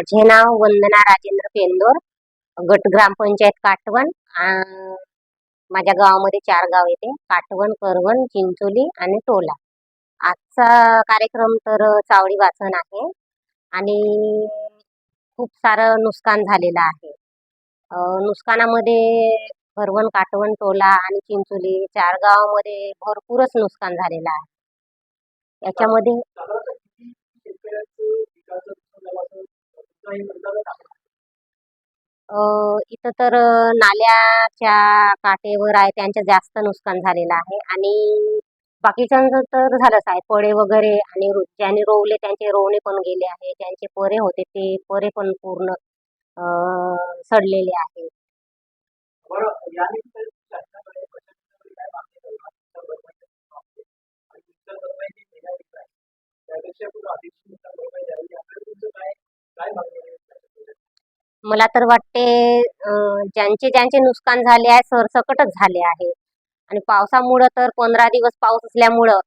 माझे नाव वंदना राजेंद्र पेंदोर गट ग्रामपंचायत काटवण माझ्या गावामध्ये चार गाव येते. काटवण करवण चिंचोली आणि टोला. आजचा कार्यक्रम तर चावडी वाचन आहे. आणि खूप सारं नुकसान झालेलं आहे. नुकसानामध्ये करवण काटवण टोला आणि चिंचोली चार गावामध्ये भरपूरच नुकसान झालेलं आहे. याच्यामध्ये इथं तर नाल्याच्या काठेवर आहे त्यांचं जास्त नुकसान झालेलं आहे. आणि बाकीच्यांचं तर झालंच आहे फळे वगैरे आणि ज्यांनी रोवले त्यांचे रोवणे पण गेले आहे ज्यांचे परे होते ते परे पण पूर्ण सडलेले आहे मला तर वाटते ज्यांचे ज्यांचे नुकसान झाले आहे सरसकटच झाले आहे. आणि पावसामुळं तर पंधरा दिवस पाऊस असल्यामुळं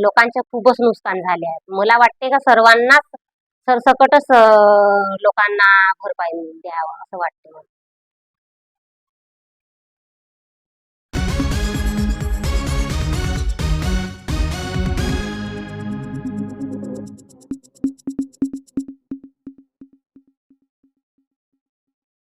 लोकांचे खूपच नुकसान झाले आहे. मला वाटते का सर्वांनाच सरसकटच लोकांना भरपाई द्यावं असं वाटते मला.